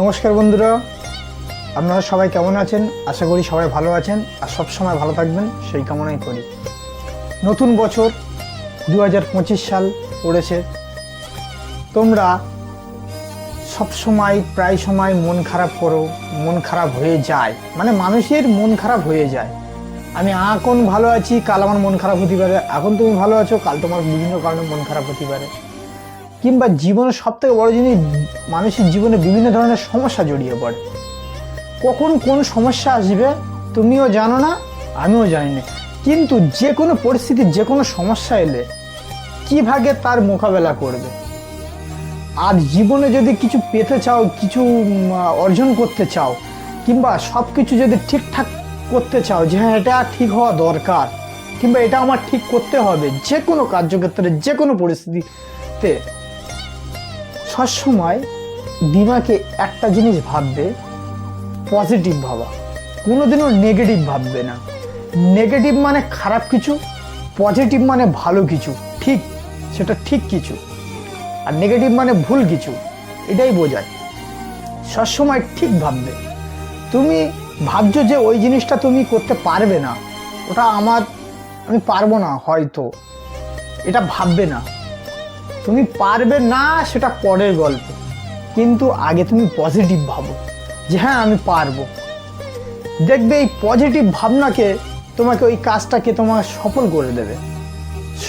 নমস্কার বন্ধুরা। আপনারা সবাই কেমন আছেন? আশা করি সবাই ভালো আছেন আর সব সময় ভালো থাকবেন, সেই কামনাই করি। নতুন বছর দু হাজার পঁচিশ সাল পড়েছে। তোমরা সব সময় প্রায় সময় মন খারাপ করো, মন খারাপ হয়ে যায়। মানে মানুষের মন খারাপ হয়ে যায়। আমি এখন ভালো আছি, কাল আমার মন খারাপ হতে পারে, এখন তুমি ভালো আছো, কাল তোমার বিভিন্ন কারণে মন খারাপ হতে পারে। কিংবা জীবনের সব থেকে বড় জিনিস, মানুষের জীবনে বিভিন্ন ধরনের সমস্যা জড়িয়ে পড়ে। কখন কোন সমস্যা আসবে, তুমিও জানো না, আমিও জানি না। কিন্তু যে কোনো পরিস্থিতি যে কোনো সমস্যা এলে কীভাবে তার মোকাবেলা করবে? আর জীবনে যদি কিছু পেতে চাও, কিছু অর্জন করতে চাও, কিংবা সব কিছু যদি ঠিকঠাক করতে চাও, যে হ্যাঁ এটা ঠিক হওয়া দরকার, কিংবা এটা আমার ঠিক করতে হবে যে কোনো কার্যক্ষেত্রে যে কোনো পরিস্থিতিতে সবসময় দিমাকে একটা জিনিস ভাববে পজিটিভ ভাবা। কোনোদিনও নেগেটিভ ভাববে না। নেগেটিভ মানে খারাপ কিছু পজিটিভ মানে ভালো কিছু। ঠিক, সেটা ঠিক কিছু। আর নেগেটিভ মানে ভুল কিছু। এটাই বোঝায়। সবসময় ঠিক ভাববে। তুমি ভাবছ যে ওই জিনিসটা তুমি করতে পারবে না। ওটা আমার, আমি পারব না হয়তো। এটা ভাববে না। তুমি পারবে না সেটা পরের গল্প। কিন্তু আগে তুমি পজিটিভ ভাবো যে হ্যাঁ আমি পারব। দেখবে এই পজিটিভ ভাবনাকে তোমাকে ওই কাজটাকে তোমার সফল করে দেবে।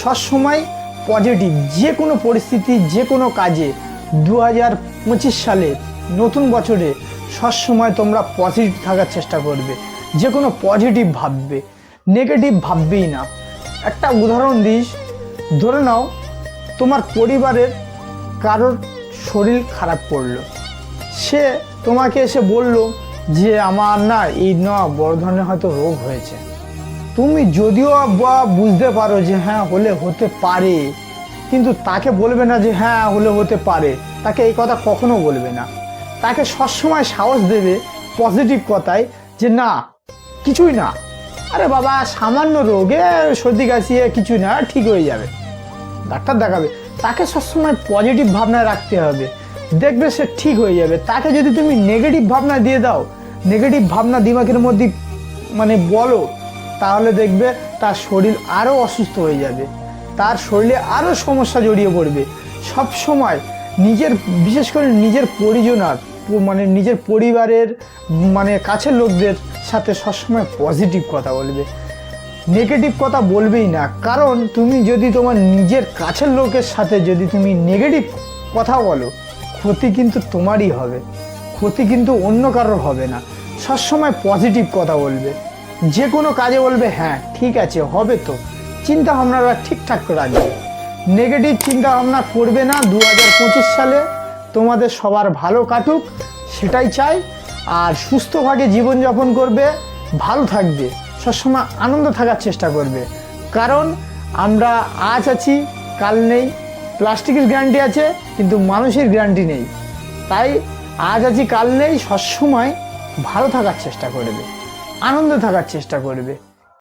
সবসময় পজিটিভ যে কোনো পরিস্থিতি যে কোনো কাজে দু হাজার পঁচিশ সালে নতুন বছরে সবসময় তোমরা পজিটিভ থাকার চেষ্টা করবে। যে কোনো পজিটিভ ভাববে নেগেটিভ ভাববেই না। একটা উদাহরণ দিস, ধরে নাও তোমার পরিবারের কারোর শরীর খারাপ করল। সে তোমাকে এসে বলল যে, আমার না এই না, বড় ধরনের হয়তো রোগ হয়েছে। তুমি যদিও বা বুঝতে পারো যে হ্যাঁ হলে হতে পারে। কিন্তু তাকে বলবে না যে হ্যাঁ হলে হতে পারে। তাকে এই কথা কখনো বলবে না। তাকে সবসময় সাহস দেবে পজিটিভ কথায় যে, না, কিছুই না। আরে বাবা, সামান্য রোগে সর্দি কাশিয়ে কিছুই না, ঠিক হয়ে যাবে। ডাক্তার দেখাবে। তাকে সবসময় পজিটিভ ভাবনায় রাখতে হবে। দেখবে সে ঠিক হয়ে যাবে। তাকে যদি তুমি নেগেটিভ ভাবনা দিয়ে দাও নেগেটিভ ভাবনা দিমাগের মধ্যে মানে বলো, তাহলে দেখবে তার শরীর আরও অসুস্থ হয়ে যাবে। তার শরীরে আরও সমস্যা জড়িয়ে পড়বে। সব সময় নিজের, বিশেষ করে নিজের পরিজনার মানে নিজের পরিবারের মানে কাছের লোকদের সাথে সবসময় পজিটিভ কথা বলবে। নেগেটিভ কথা বলবেই না। কারণ তুমি যদি তোমার নিজের কাছের লোকের সাথে যদি তুমি নেগেটিভ কথা বলো, ক্ষতি কিন্তু তোমারই হবে। ক্ষতি কিন্তু অন্য কারোর হবে না। সবসময় পজিটিভ কথা বলবে। যে কোনো কাজে বলবে হ্যাঁ ঠিক আছে, হবে তো। চিন্তা ভাবনাটা ঠিকঠাক রাখবে। নেগেটিভ চিন্তা ভাবনা করবে না। দু হাজার পঁচিশ সালে তোমাদের সবার ভালো কাটুক, সেটাই চাই। আর সুস্থভাবে জীবনযাপন করবে, ভালো থাকবে। সবসময় আনন্দ থাকার চেষ্টা করবে। কারণ আমরা আজ আছি, কাল নেই। প্লাস্টিকের গ্যারান্টি আছে, কিন্তু মানুষের গ্যারান্টি নেই। তাই আজ আছি, কাল নেই সবসময় ভালো থাকার চেষ্টা করবে। আনন্দ থাকার চেষ্টা করবে।